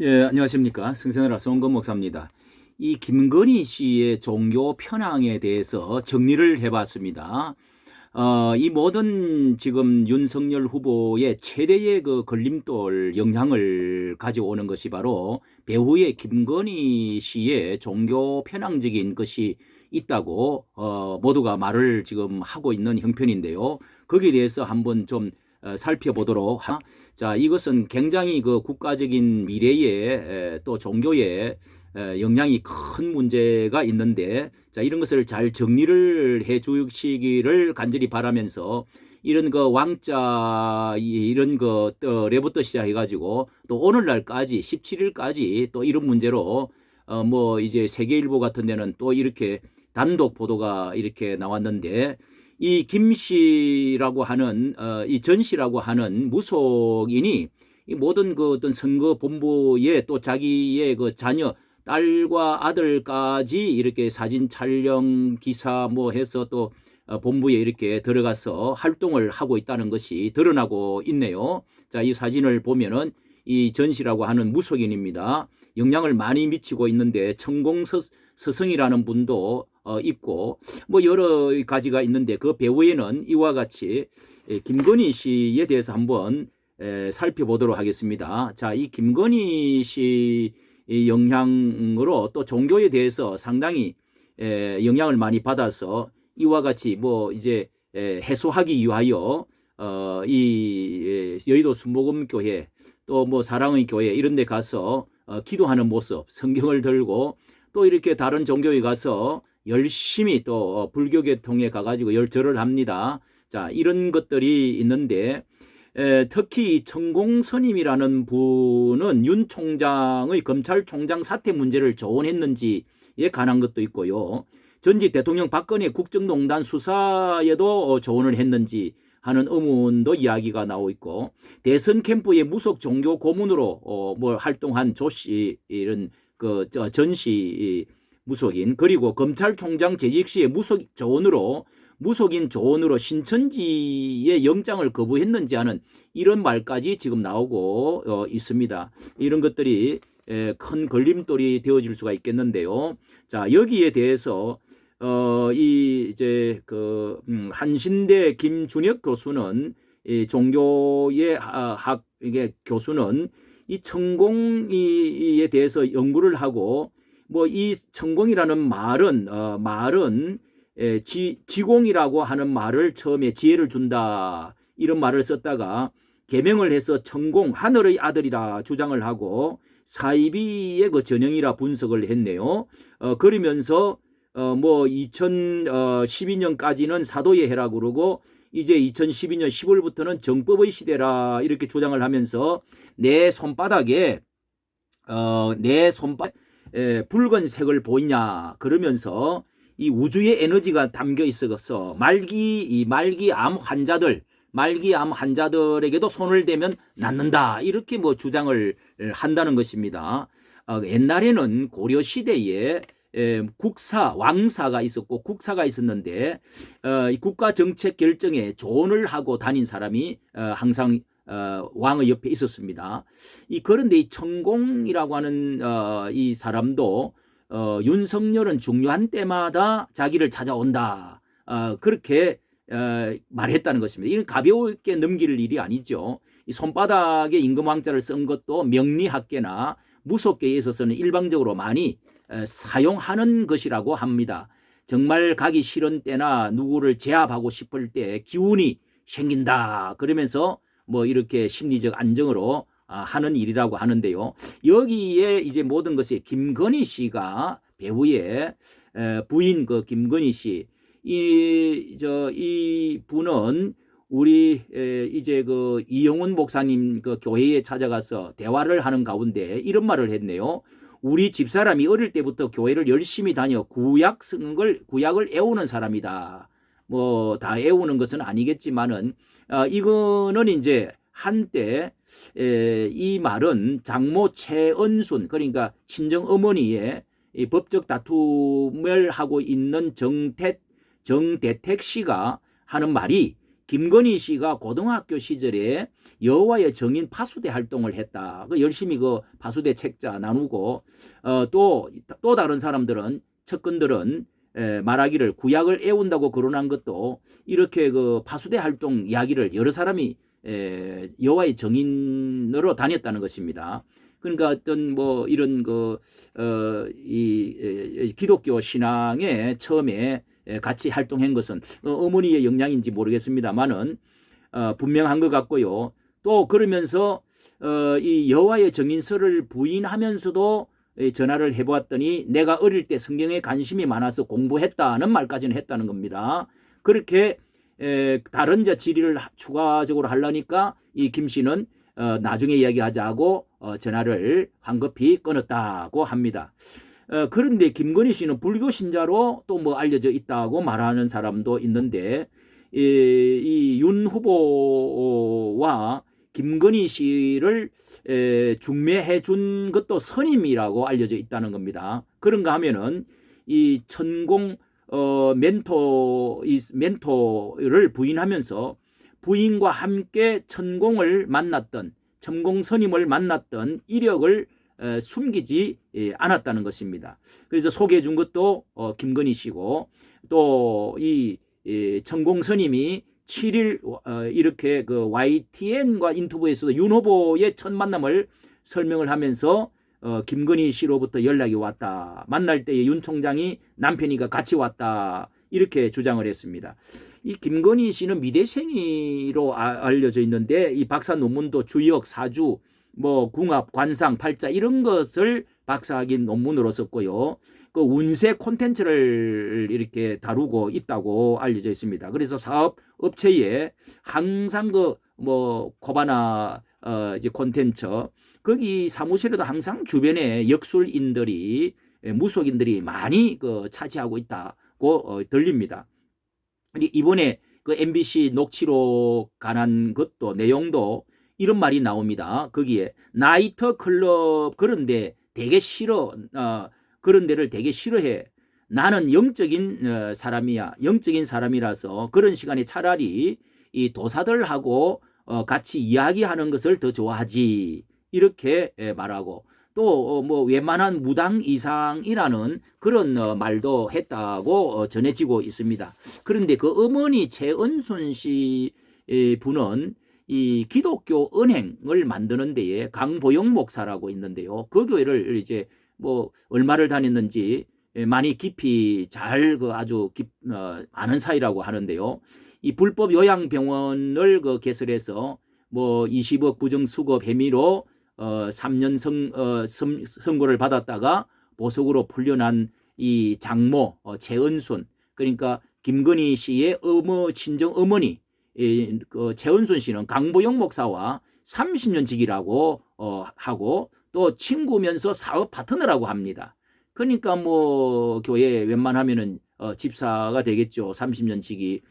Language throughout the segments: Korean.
예, 안녕하십니까. 승선이라 송건 목사입니다. 이 김건희 씨의 종교 편향에 대해서 정리를 해봤습니다. 어, 이 모든 지금 윤석열 후보의 최대의 그 걸림돌 영향을 가져오는 것이 바로 배우의 김건희 씨의 종교 편향적인 것이 있다고 어, 모두가 말을 지금 하고 있는 형편인데요. 거기에 대해서 한번 좀 어, 살펴보도록 하. 자, 이것은 굉장히 그 국가적인 미래에 에, 또 종교에 에, 영향이 큰 문제가 있는데 자, 이런 것을 잘 정리를 해 주시기를 간절히 바라면서 이런 그 왕자 이- 이런 거 또, 레부터 시작해 가지고 또 오늘날까지 17일까지 또 이런 문제로 어 뭐 이제 세계일보 같은 데는 또 이렇게 단독 보도가 이렇게 나왔는데 이 김 씨라고 하는 어, 이 전 씨라고 하는 무속인이 이 모든 그 어떤 선거 본부에 또 자기의 그 자녀 딸과 아들까지 이렇게 사진 촬영 기사 뭐 해서 또 어, 본부에 이렇게 들어가서 활동을 하고 있다는 것이 드러나고 있네요. 자, 이 사진을 보면은 이 전시라고 하는 무속인입니다. 영향을 많이 미치고 있는데 천공서 서성이라는 분도 어, 있고 뭐 여러 가지가 있는데 그 배후에는 이와 같이 에, 김건희 씨에 대해서 한번 에, 살펴보도록 하겠습니다. 자, 이 김건희 씨 영향으로 또 종교에 대해서 상당히 에, 영향을 많이 받아서 이와 같이 뭐 이제 에, 해소하기 위하여 어, 이 에, 여의도 순복음 교회 또 뭐 사랑의 교회 이런 데 가서 어, 기도하는 모습 성경을 들고 또 이렇게 다른 종교에 가서 열심히 또 어, 불교계통에 가가지고 열절을 합니다. 자, 이런 것들이 있는데, 에, 특히 천공스님이라는 분은 윤 총장의 검찰총장 사퇴 문제를 조언했는지에 관한 것도 있고요. 전직 대통령 박근혜 국정농단 수사에도 어, 조언을 했는지 하는 의문도 이야기가 나오고 있고 대선 캠프의 무속 종교 고문으로 어, 뭐 활동한 조씨 이런 그 저, 전시 무속인 그리고 검찰총장 재직 시에 무속 조언으로 무속인 조언으로 신천지의 영장을 거부했는지 하는 이런 말까지 지금 나오고 어, 있습니다. 이런 것들이 에, 큰 걸림돌이 되어질 수가 있겠는데요. 자 여기에 대해서 어, 이 이제 그 음, 한신대 김준혁 교수는 이 종교의 하- 학 이게 교수는 이 천공에 대해서 연구를 하고 뭐 이 천공이라는 말은 어, 말은 에, 지, 지공이라고 하는 말을 처음에 지혜를 준다 이런 말을 썼다가 개명을 해서 천공 하늘의 아들이라 주장을 하고 사이비의 그 전형이라 분석을 했네요. 어, 그러면서 어, 뭐 2012년까지는 사도의 해라 그러고 이제 2012년 10월부터는 정법의 시대라 이렇게 주장을 하면서 내 손바닥에 어, 내 손바 에, 붉은 색을 보이냐 그러면서 이 우주의 에너지가 담겨 있어서 말기 이 말기암 환자들 말기암 환자들에게도 손을 대면 낫는다 이렇게 뭐 주장을 한다는 것입니다. 어, 옛날에는 고려 시대에 에, 국사 왕사가 있었고 국사가 있었는데 어, 이 국가 정책 결정에 조언을 하고 다닌 사람이 어, 항상 어, 왕의 옆에 있었습니다. 이 그런데 이 천공이라고 하는 어, 이 사람도 어, 윤석열은 중요한 때마다 자기를 찾아온다. 어, 그렇게 어, 말했다는 것입니다. 이는 가볍게 넘길 일이 아니죠. 이 손바닥에 임금왕자를 쓴 것도 명리학계나 무속계에 있어서는 일방적으로 많이 에, 사용하는 것이라고 합니다. 정말 가기 싫은 때나 누구를 제압하고 싶을 때 기운이 생긴다. 그러면서 뭐 이렇게 심리적 안정으로 아, 하는 일이라고 하는데요. 여기에 이제 모든 것이 김건희 씨가 배우의 에, 부인 그 김건희 씨, 이 저이 분은 우리 에, 이제 그 이영훈 목사님 그 교회에 찾아가서 대화를 하는 가운데 이런 말을 했네요. 우리 집사람이 어릴 때부터 교회를 열심히 다녀 구약 쓰는 걸 구약을 애우는 사람이다. 뭐다 애우는 것은 아니겠지만은 어, 이거는 이제 한때 에, 이 말은 장모 최은순 그러니까 친정 어머니의 이 법적 다툼을 하고 있는 정택 정대택 씨가 하는 말이 김건희 씨가 고등학교 시절에 여호와의 정인 파수대 활동을 했다. 그 열심히 그 파수대 책자 나누고 어또또 또 다른 사람들은 측근들은 에, 말하기를 구약을 애운다고 거론한 것도 이렇게 그 파수대 활동 이야기를 여러 사람이 에, 여호와의 정인으로 다녔다는 것입니다. 그러니까 어떤 뭐 이런 그어이 기독교 신앙에 처음에 같이 활동한 것은 어, 어머니의 영향인지 모르겠습니다만은 어, 분명한 것 같고요. 또 그러면서 어, 이 여호와의 정인서를 부인하면서도 전화를 해보았더니 내가 어릴 때 성경에 관심이 많아서 공부했다는 말까지는 했다는 겁니다. 그렇게 에, 다른 저 질의를 추가적으로 하려니까 이 김 씨는 어, 나중에 이야기하자고 어, 전화를 황급히 끊었다고 합니다. 어, 그런데 김건희 씨는 불교 신자로 또 뭐 알려져 있다고 말하는 사람도 있는데 이 윤 후보와 김건희 씨를 에, 중매해 준 것도 선임이라고 알려져 있다는 겁니다. 그런가 하면은 이 천공 어, 멘토 이 멘토를 부인하면서 부인과 함께 천공을 만났던 천공 스님을 만났던 이력을 에, 숨기지 에, 않았다는 것입니다. 그래서 소개해 준 것도 어, 김건희 씨고 또이 천공 스님이 7일 어, 이렇게 그 YTN과 인터뷰에서도 윤 후보의 첫 만남을 설명을 하면서 어, 김건희 씨로부터 연락이 왔다. 만날 때에 윤 총장이 남편이가 같이 왔다. 이렇게 주장을 했습니다. 이 김건희 씨는 미대생이로 아, 알려져 있는데 이 박사 논문도 주역, 사주, 뭐 궁합, 관상, 팔자 이런 것을 박사학위 논문으로 썼고요. 그 운세 콘텐츠를 이렇게 다루고 있다고 알려져 있습니다. 그래서 사업 업체에 항상 그 뭐 코바나 어 이제 콘텐츠 거기 사무실에도 항상 주변에 역술인들이 예, 무속인들이 많이 그 차지하고 있다고 어, 들립니다. 이번에 그 MBC 녹취로 관한 것도 내용도 이런 말이 나옵니다. 거기에 나이트 클럽 그런데 되게 싫어. 어, 그런 데를 되게 싫어해. 나는 영적인 어, 사람이야. 영적인 사람이라서 그런 시간에 차라리 이 도사들하고 어, 같이 이야기하는 것을 더 좋아하지. 이렇게 말하고 또 뭐 웬만한 무당 이상이라는 그런 말도 했다고 전해지고 있습니다. 그런데 그 어머니 최은순 씨 분은 이 기독교 은행을 만드는 데에 강보영 목사라고 있는데요. 그 교회를 이제 뭐 얼마를 다녔는지 많이 깊이 잘 그 아주 깊, 어, 아는 사이라고 하는데요. 이 불법 요양병원을 그 개설해서 뭐 20억 부정 수급 혐의로 어 3년 성, 어, 선, 선고를 받았다가 보석으로 풀려난 이 장모 어, 최은순 그러니까 김건희 씨의 어머 친정 어머니 이, 그 최은순 씨는 강보영 목사와 30년 직이라고 어, 하고 또 친구면서 사업 파트너라고 합니다. 그러니까 뭐 교회 웬만하면은 어, 집사가 되겠죠. 30년 직이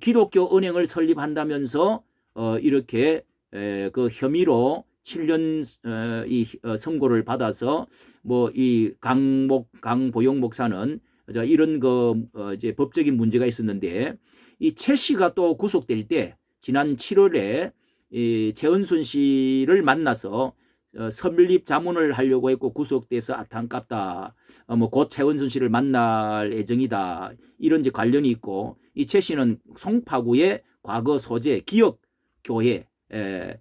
기독교 은행을 설립한다면서 어, 이렇게 에, 그 혐의로 7년 어, 이 어, 선고를 받아서 뭐 이 강목 강보용 목사는 저 이런 그 어, 이제 법적인 문제가 있었는데 이 최 씨가 또 구속될 때 지난 7월에 이 최은순 씨를 만나서 어, 설립 자문을 하려고 했고 구속돼서 안타깝다. 어, 뭐곧 최은순 씨를 만날 예정이다. 이런 이제 관련이 있고 이 최 씨는 송파구의 과거 소재 기억 교회 에,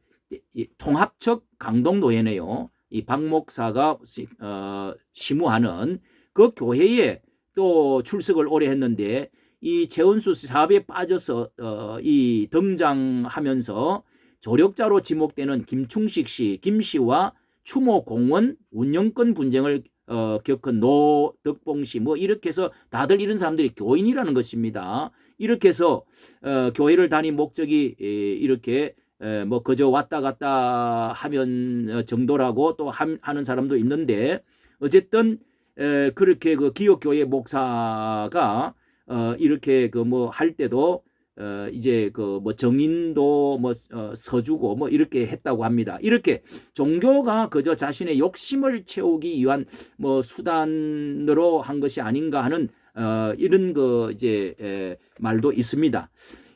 이, 통합적 강동 노예네요. 이 박 목사가 어, 시무하는 그 교회에 또 출석을 오래 했는데 이 최은수 사업에 빠져서 어, 이 등장하면서 조력자로 지목되는 김충식 씨, 김 씨와 추모 공원 운영권 분쟁을 어, 겪은 노덕봉 씨, 뭐 이렇게 해서 다들 이런 사람들이 교인이라는 것입니다. 이렇게 해서 어, 교회를 다닌 목적이 에, 이렇게 에, 뭐 그저 왔다 갔다 하면 어, 정도라고 또 함, 하는 사람도 있는데 어쨌든 에, 그렇게 그 기업교회 목사가 어, 이렇게 그 뭐 할 때도 어, 이제 그 뭐 정인도 뭐 어, 서주고 뭐 이렇게 했다고 합니다. 이렇게 종교가 그저 자신의 욕심을 채우기 위한 뭐 수단으로 한 것이 아닌가 하는 어, 이런 그 이제 에, 말도 있습니다.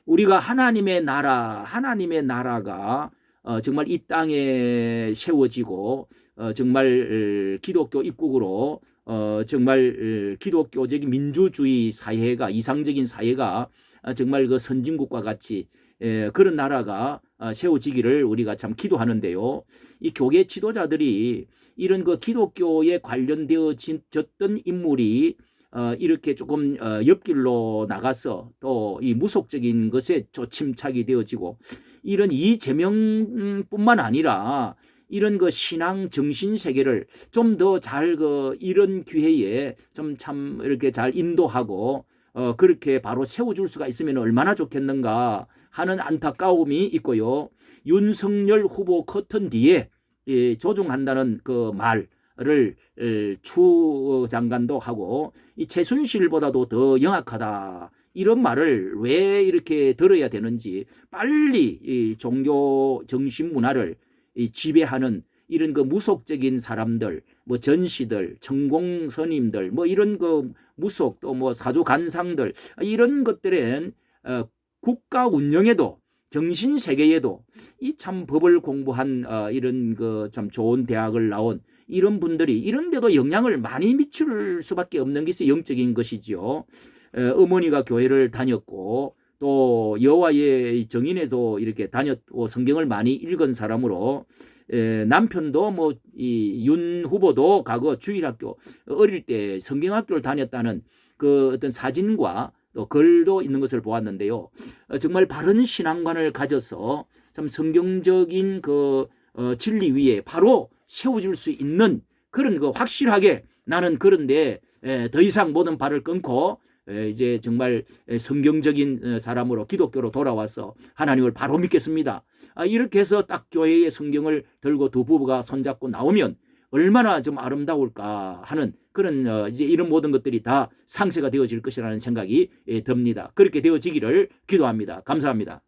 우리가 하나님의 나라, 하나님의 나라가 어, 정말 이 땅에 세워지고 어, 정말 어, 기독교 입국으로 어, 정말 어, 기독교적인 민주주의 사회가 이상적인 사회가 어, 정말 그 선진국과 같이 에, 그런 나라가 어, 세워지기를 우리가 참 기도하는데요. 이 교계 지도자들이 이런 그 기독교에 관련되어졌던 인물이 어, 이렇게 조금 어, 옆길로 나가서 또 이 무속적인 것에 조침착이 되어지고 이런 이재명뿐만 아니라 이런 그 신앙 정신 세계를 좀 더 잘 그 이런 기회에 좀 참 이렇게 잘 인도하고 어 그렇게 바로 세워줄 수가 있으면 얼마나 좋겠는가 하는 안타까움이 있고요. 윤석열 후보 커튼 뒤에 이 조종한다는 그 말을 에, 추 장관도 하고 이 최순실보다도 더 영악하다 이런 말을 왜 이렇게 들어야 되는지 빨리 이 종교 정신 문화를 이 지배하는 이런 그 무속적인 사람들, 뭐 전시들, 스님들, 뭐 이런 그 무속 또 뭐 사조 간상들 이런 것들은 어, 국가 운영에도 정신 세계에도 이 참 법을 공부한 어, 이런 그 참 좋은 대학을 나온 이런 분들이 이런 데도 영향을 많이 미칠 수밖에 없는 것이 영적인 것이지요. 에, 어머니가 교회를 다녔고 또 여호와의 정인에도 이렇게 다녔고 성경을 많이 읽은 사람으로 에, 남편도 뭐 이 윤 후보도 과거 주일학교 어릴 때 성경학교를 다녔다는 그 어떤 사진과 또 글도 있는 것을 보았는데요. 어, 정말 바른 신앙관을 가져서 참 성경적인 그 어, 진리 위에 바로 세워질 수 있는 그런 그 확실하게 나는 그런데 에, 더 이상 모든 발을 끊고 에, 이제 정말 에, 성경적인 어, 사람으로 기독교로 돌아와서 하나님을 바로 믿겠습니다. 아, 이렇게 해서 딱 교회의 성경을 들고 두 부부가 손잡고 나오면 얼마나 좀 아름다울까 하는 그런 어, 이제 이런 모든 것들이 다 상세가 되어질 것이라는 생각이 예, 듭니다. 그렇게 되어지기를 기도합니다. 감사합니다.